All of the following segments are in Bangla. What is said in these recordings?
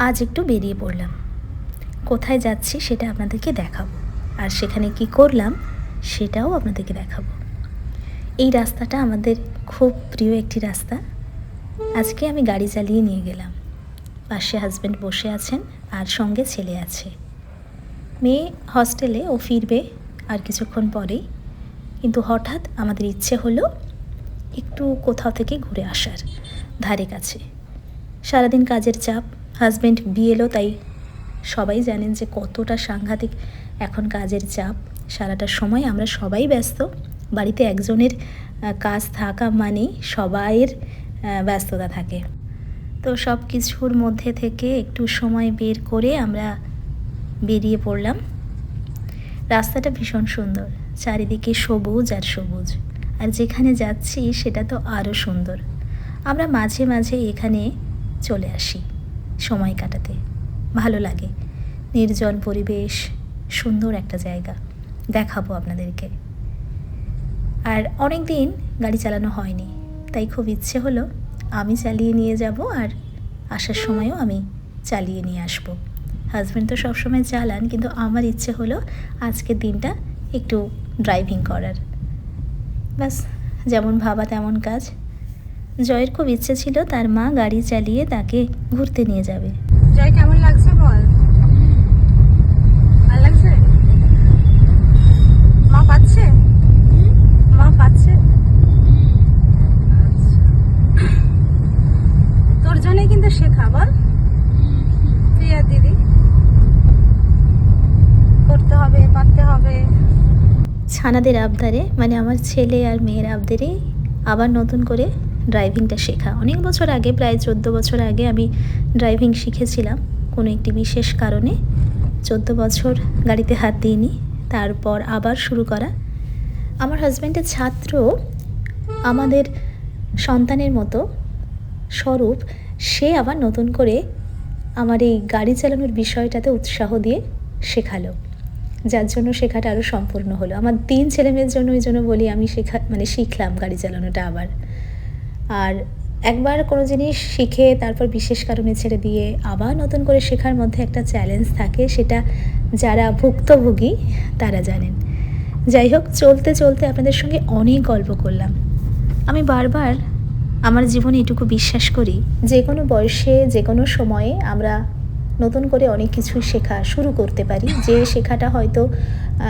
আজ একটু বেরিয়ে পড়লাম। কোথায় যাচ্ছি সেটা আপনাদেরকে দেখাবো। আর সেখানে কি করলাম সেটাও আপনাদেরকে দেখাবো। এই রাস্তাটা আমাদের খুব প্রিয় একটি রাস্তা। আজকে আমি গাড়ি চালিয়ে নিয়ে গেলাম। পাশে হাজব্যান্ড বসে আছেন আর সঙ্গে ছেলে আছে। মেয়ে হস্টেলে ও ফিরবে আর কিছুক্ষণ পরেই। কিন্তু হঠাৎ আমাদের ইচ্ছে হলো একটু কোথাও থেকে ঘুরে আসার, ধারে কাছে। সারাদিন কাজের চাপ হাজব্যান্ড বিয়েলো তাই সবাই জানেন যে কতটা সাংঘাতিক এখন কাজের চাপ। সারাটা সময় আমরা সবাই ব্যস্ত, বাড়িতে একজনের কাজ থাকা মানেই সবাইয়ের ব্যস্ততা থাকে। তো সব কিছুর মধ্যে থেকে একটু সময় বের করে আমরা বেরিয়ে পড়লাম। রাস্তাটা ভীষণ সুন্দর, চারিদিকে সবুজ আর সবুজ, আর যেখানে যাচ্ছি সেটা তো আরও সুন্দর। আমরা মাঝে মাঝে এখানে চলে আসি। সময় কাটাতে। ভালো লাগে। নির্জন পরিবেশ, সুন্দর একটা জায়গা। দেখাবো আপনাদেরকে। আর অনেক দিন গাড়ি চালানো হয়নি, তাই খুব ইচ্ছে হলো আমি চালিয়ে নিয়ে যাব আর আসার সময়ও আমি চালিয়ে নিয়ে আসব। হাজব্যান্ড তো সবসময় চালান, কিন্তু আমার ইচ্ছে হলো আজকের দিনটা একটু ড্রাইভিং করার। ব্যাস, যেমন ভাবা তেমন কাজ। জয়ের খুব ইচ্ছে ছিল তার মা গাড়ি চালিয়ে তাকে ঘুরতে নিয়ে যাবে। জয় কেমন লাগছে বল? ভালো লাগছে? মা পাচ্ছে? মা পাচ্ছে? আচ্ছা। তোর জন্যই কিন্তু শেখা বল। দিদি। করতে হবে পারতে হবে। ছানাদের আবদারে মানে আমার ছেলে আর মেয়ের আবদারেই আবার নতুন করে ড্রাইভিংটা শেখা। অনেক বছর আগে, প্রায় চোদ্দ বছর আগে আমি ড্রাইভিং শিখেছিলাম কোনো একটি বিশেষ কারণে। চোদ্দ বছর গাড়িতে হাত দিইনি, তারপর আবার শুরু করা। আমার হাজব্যান্ডের ছাত্র আমাদের সন্তানের মতো স্বরূপ, সে আবার নতুন করে আমার এই গাড়ি চালানোর বিষয়টাতে উৎসাহ দিয়ে শেখালো, যার জন্য শেখাটা আরও সম্পূর্ণ হলো। আমার তিন ছেলেমেয়ের জন্য ওই জন্য বলি আমি শেখা মানে শিখলাম গাড়ি চালানোটা আবার। আর একবার কোনো জিনিস শিখে তারপর বিশেষ কারণে ছেড়ে দিয়ে আবার নতুন করে শেখার মধ্যে একটা চ্যালেঞ্জ থাকে, সেটা যারা ভুক্তভোগী তারা জানেন। যাই হোক, চলতে চলতে আপনাদের সঙ্গে অনেক গল্প করলাম। আমি বারবার আমার জীবনে এটুকু বিশ্বাস করি, যে কোনো বয়সে, যে কোনো সময়ে আমরা নতুন করে অনেক কিছু শেখা শুরু করতে পারি। যে শেখাটা হয়তো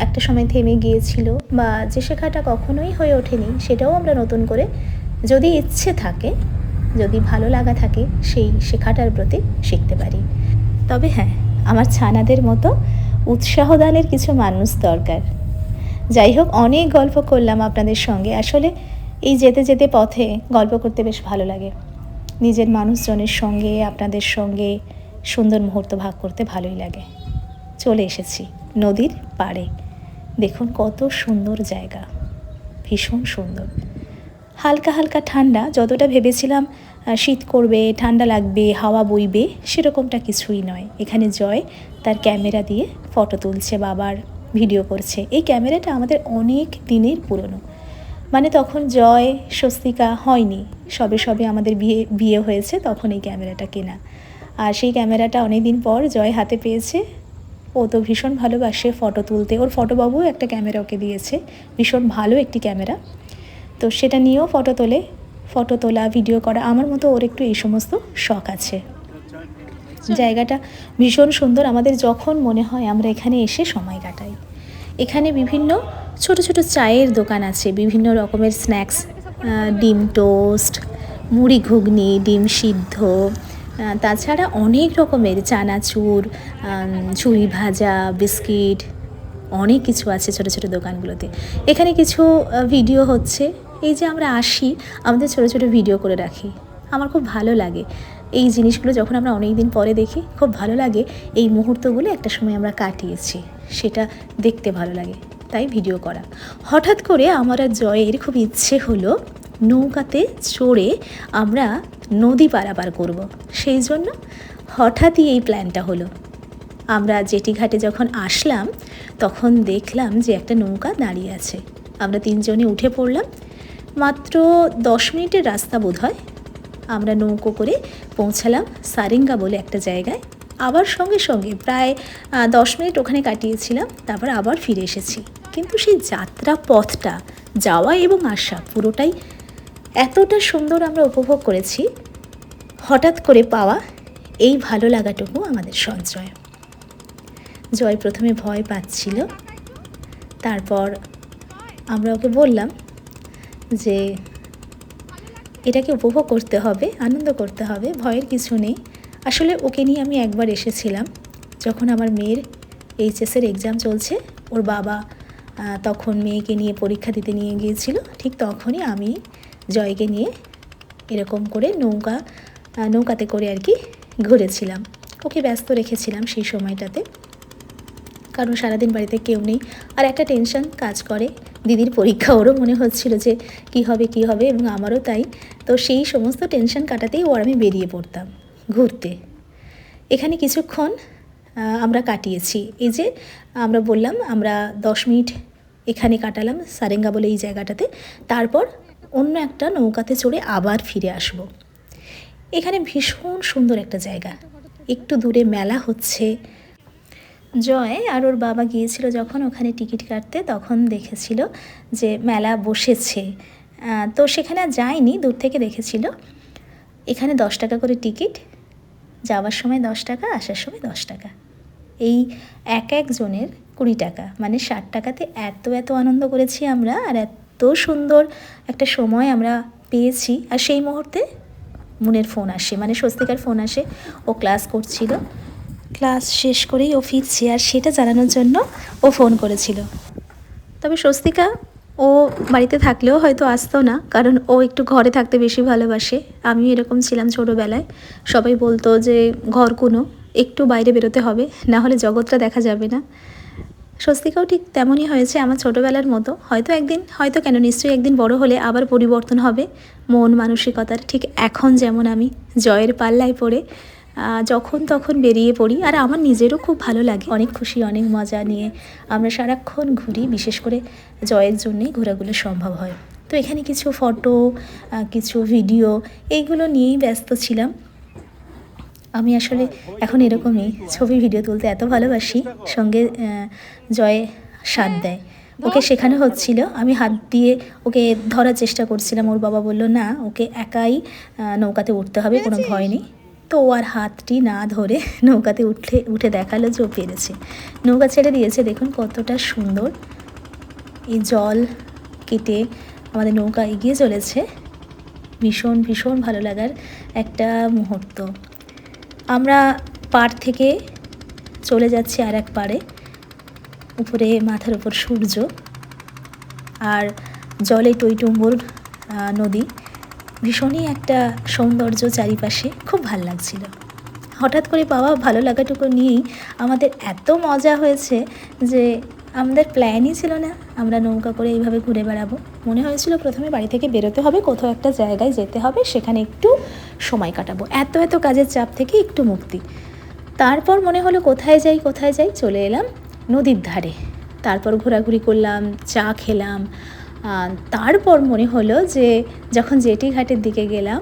একটা সময় থেমে গিয়েছিল বা যে শেখাটা কখনোই হয়ে ওঠেনি, সেটাও আমরা নতুন করে যদি ইচ্ছে থাকে, যদি ভালো লাগা থাকে, সেই শেখাটার প্রতি শিখতে পারি। তবে হ্যাঁ আমার ছানাদের মতো উৎসাহদানের কিছু মানুষ দরকার। যাই হোক, অনেক গল্প করলাম আপনাদের সঙ্গে। আসলে এই যেতে যেতে পথে গল্প করতে বেশ ভালো লাগে। নিজের মানুষজনের সঙ্গে, আপনাদের সঙ্গে সুন্দর মুহূর্ত ভাগ করতে ভালোই লাগে। চলে এসেছি নদীর পাড়ে। দেখুন কত সুন্দর জায়গা। ভীষণ সুন্দর। হালকা হালকা ঠান্ডা, যতটা ভেবেছিলাম শীত করবে, ঠান্ডা লাগবে, হাওয়া বইবে, সেরকমটা কিছুই নয়। এখানে জয় তার ক্যামেরা দিয়ে ফটো তুলছে, বাবার ভিডিও করছে। এই ক্যামেরাটা আমাদের অনেক দিনের পুরনো। মানে তখন জয়, স্বস্তিকা হয়নি। সবে সবে আমাদের বিয়ে বিয়ে হয়েছে, তখন এই ক্যামেরাটা কেনা। আর সেই ক্যামেরাটা অনেক দিন পর জয় হাতে পেয়েছে। ও তো ভীষণ ভালোবাসে ফটো তুলতে। ওর ফটোবাবু একটা ক্যামেরা ওকে দিয়েছে। ভীষণ ভালো একটি ক্যামেরা। তো সেটা নিয়েও ফটো তোলে ফটো তোলা ভিডিও করা আমার মতো ওর একটু এই সমস্ত শখ আছে। জায়গাটা ভীষণ সুন্দর আমাদের যখন মনে হয় আমরা এখানে এসে সময় কাটাই। এখানে বিভিন্ন ছোট ছোট চায়ের দোকান আছে বিভিন্ন রকমের স্ন্যাক্স ডিম টোস্ট মুড়ি ঘুগনি ডিম সিদ্ধ তাছাড়া অনেক রকমের চানাচুর ঝুড়ি ভাজা বিস্কিট অনেক কিছু আছে ছোট ছোট দোকানগুলোতে। এখানে কিছু ভিডিও হচ্ছে। এই যে আমরা আসি, আমাদের ছোট ছোট ভিডিও করে রাখি। আমার খুব ভালো লাগে। এই জিনিসগুলো যখন আমরা অনেক দিন পরে দেখি, খুব ভালো লাগে। এই মুহূর্তগুলো একটা সময় আমরা কাটিয়েছি। সেটা দেখতে ভালো লাগে, তাই ভিডিও করা। হঠাৎ করে আমার আর জয়ের খুব ইচ্ছে হলো নৌকাতে চড়ে আমরা নদী পারাপার করব। সেই জন্য হঠাৎই এই প্ল্যানটা হলো। আমরা জেটি ঘাটে যখন আসলাম তখন দেখলাম যে একটা নৌকা দাঁড়িয়ে আছে। আমরা তিনজনে উঠে পড়লাম। মাত্র দশ মিনিটের রাস্তা বোধ হয় আমরা নৌকো করে পৌঁছালাম সারেঙ্গা বলে একটা জায়গায়। আবার সঙ্গে সঙ্গে প্রায় দশ মিনিট ওখানে কাটিয়েছিলাম, তারপর আবার ফিরে এসেছি। কিন্তু সেই যাত্রা পথটা, যাওয়া এবং আসা পুরোটাই এতটা সুন্দর আমরা উপভোগ করেছি। হঠাৎ করে পাওয়া এই ভালো লাগাটুকু আমাদের সঞ্চয়। জয় প্রথমে ভয় পাচ্ছিল। তারপর আমরা ওকে বললাম যে, এটাকে উপভোগ করতে হবে, আনন্দ করতে হবে, ভয়ের কিছু নেই। আসলে ওকে নিয়ে আমি একবার এসেছিলাম, যখন আমার মেয়ের এইচএসের এক্সাম চলছে। ওর বাবা তখন মেয়েকে নিয়ে পরীক্ষা দিতে নিয়ে গিয়েছিল। ঠিক তখনই আমি জয়কে নিয়ে এরকম করে নৌকা নৌকাতে করে আর কি ঘুরেছিলাম। ওকে ব্যস্ত রেখেছিলাম সেই সময়টাতে। কারণ সারাদিন বাড়িতে কেউ নেই। আর একটা টেনশন কাজ করে। দিদির পরীক্ষা, ওরও মনে হচ্ছিল যে কি হবে কি হবে এবং আমারও তাই। তো সেই সমস্ত টেনশন কাটাতেই ওর আমি বেরিয়ে পড়তাম ঘুরতে। এখানে কিছুক্ষণ আমরা কাটিয়েছি। এই যে আমরা বললাম, আমরা দশ মিনিট এখানে কাটালাম সারেঙ্গা বলে এই জায়গাটাতে। তারপর অন্য একটা নৌকাতে চড়ে আবার ফিরে আসব। এখানে ভীষণ সুন্দর একটা জায়গা। একটু দূরে মেলা হচ্ছে। জয় আর ওর বাবা গিয়েছিল যখন ওখানে টিকিট কাটতে, তখন দেখেছিল যে মেলা বসেছে। তো সেখানে আর যায়নি, দূর থেকে দেখেছিল। এখানে দশ টাকা করে টিকিট, যাওয়ার সময় দশ টাকা, আসার সময় দশ টাকা। এই এক একজনের কুড়ি টাকা মানে ষাট টাকাতে এত এত আনন্দ করেছি আমরা আর এত সুন্দর একটা সময় আমরা পেয়েছি। আর সেই মুহূর্তে মুনের ফোন আসে মানে স্বস্তিকার ফোন আসে। ও ক্লাস করছিল। ক্লাস শেষ করেই ও ফিরছে আর সেটা জানানোর জন্য ও ফোন করেছিল। তবে স্বস্তিকা, ও বাড়িতে থাকলেও হয়তো আসতো না, কারণ ও একটু ঘরে থাকতে বেশি ভালোবাসে। আমিও এরকম ছিলাম ছোটোবেলায়। সবাই বলতো যে, ঘর কোনো, একটু বাইরে বেরোতে হবে, না হলে জগৎটা দেখা যাবে না। স্বস্তিকাও ঠিক তেমনই হয়েছে আমার ছোটোবেলার মতো। হয়তো একদিন, হয়তো কেন, নিশ্চয়ই একদিন বড় হলে আবার পরিবর্তন হবে। মন, মানসিকতার ঠিক এখন যেমন আমি জয়ের পাল্লায় পড়ে যখন তখন বেরিয়ে পড়ি আর আমার নিজেরও খুব ভালো লাগে। অনেক খুশি, অনেক মজা নিয়ে আমরা সারাক্ষণ ঘুরি, বিশেষ করে জয়ের জন্যেই ঘোরাগুলো সম্ভব হয়। তো এখানে কিছু ফটো কিছু ভিডিও এইগুলো নিয়েই ব্যস্ত ছিলাম। আমি আসলে এখন এরকমই ছবি, ভিডিও তুলতে এত ভালোবাসি, সঙ্গে জয় সাথ দেয়। ওকে শেখানো হচ্ছিল, আমি হাত দিয়ে ওকে ধরার চেষ্টা করছিলাম। ওর বাবা বলল, না, ওকে একাই নৌকাতে উঠতে হবে, কোনো ভয় নেই। তো আর হাতটি না ধরে নৌকাতে উঠলে উঠে দেখাল যে ও পেরেছে। নৌকা ছেড়ে দিয়েছে, দেখুন কতটা সুন্দর। এই জল কেটে আমাদের নৌকা এগিয়ে চলেছে। ভীষণ ভীষণ ভালো লাগার একটা মুহূর্ত। আমরা পাড় থেকে চলে যাচ্ছি আর এক পাড়ে। উপরে মাথার উপর সূর্য। আর জলে টইটুম্বর নদী। ভীষণই একটা সৌন্দর্য চারিপাশে খুব ভালো লাগছিল। হঠাৎ করে পাওয়া ভালো লাগাটুকু নিয়েই আমাদের এত মজা হয়েছে যে আমাদের প্ল্যানই ছিল না আমরা নৌকা করে এইভাবে ঘুরে বেড়াবো। মনে হয়েছিল প্রথমে বাড়ি থেকে বেরোতে হবে, কোথাও একটা জায়গায় যেতে হবে, সেখানে একটু সময় কাটাবো। এত এত কাজের চাপ থেকে একটু মুক্তি। তারপর মনে হলো কোথায় যাই কোথায় যাই, চলে এলাম নদীর ধারে। তারপর ঘোরাঘুরি করলাম, চা খেলাম তারপর মনে হলো যে যখন জেটি ঘাটের দিকে গেলাম,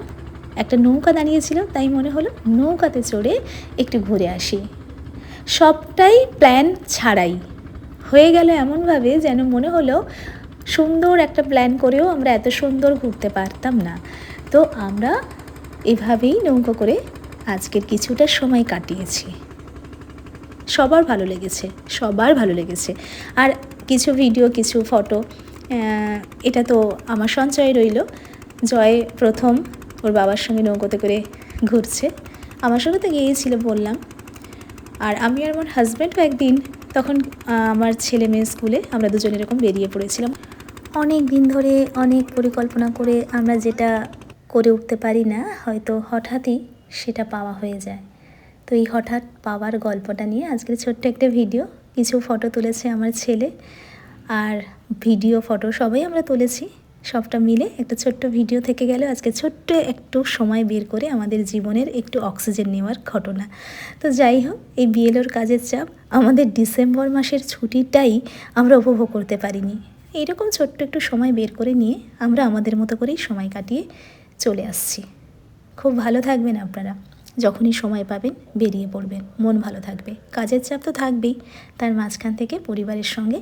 একটা নৌকা দাঁড়িয়েছিল, তাই মনে হলো নৌকাতে চড়ে একটু ঘুরে আসি। সবটাই প্ল্যান ছাড়াই। হয়ে গেল এমনভাবে যেন মনে হলো সুন্দর একটা প্ল্যান করেও আমরা এত সুন্দর ঘুরতে পারতাম না। তো আমরা এভাবেই নৌকো করে আজকের কিছুটা সময় কাটিয়েছি। সবার ভালো লেগেছে, সবার ভালো লেগেছে। আর কিছু ভিডিও কিছু ফটো এটা তো আমার সঞ্চয় রইল। জয় প্রথম ওর বাবার সঙ্গে নৌকোতে করে ঘুরছে। আমার সঙ্গে তো গিয়েছিল বললাম। আর আমি আর আমার হাজব্যান্ডও একদিন তখন আমার ছেলে মেয়ে স্কুলে আমরা দুজন এরকম বেরিয়ে পড়েছিলাম। অনেক দিন ধরে অনেক পরিকল্পনা করে আমরা যেটা করে উঠতে পারি না, হয়তো হঠাৎই সেটা পাওয়া হয়ে যায়। তো এই হঠাৎ পাওয়ার গল্পটা নিয়ে আজকের ছোট্ট একটা ভিডিও, কিছু ফটো তুলেছে আমার ছেলে। আর ভিডিও, ফটো সবাই আমরা তুলেছি। সবটা মিলে একটা ছোট্ট ভিডিও থেকে গেল। আজকে ছোট্ট একটু সময় বের করে আমাদের জীবনের একটু অক্সিজেন নেওয়ার ঘটনা। তো যাই হোক, এই বিএলওর কাজের চাপ, আমাদের ডিসেম্বর মাসের ছুটিটাই আমরা উপভোগ করতে পারিনি। এইরকম ছোট্ট একটু সময় বের করে নিয়ে আমরা আমাদের মতো করেই সময় কাটিয়ে চলে আসছি। খুব ভালো থাকবেন আপনারা। যখনই সময় পাবেন, বেরিয়ে পড়বেন। মন ভালো থাকবে। কাজের চাপ তো থাকবেই। তার মাঝখান থেকে পরিবারের সঙ্গে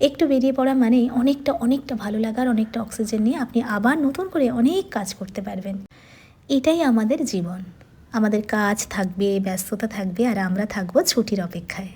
একটু বেরিয়ে পড়া মানে অনেকটা অনেকটা ভালো লাগার, অনেকটা অক্সিজেন নিয়ে আপনি আবার নতুন করে অনেক কাজ করতে পারবেন। এটাই আমাদের জীবন। আমাদের কাজ থাকবে, ব্যস্ততা থাকবে, আর আমরা থাকব ছুটির অপেক্ষায়।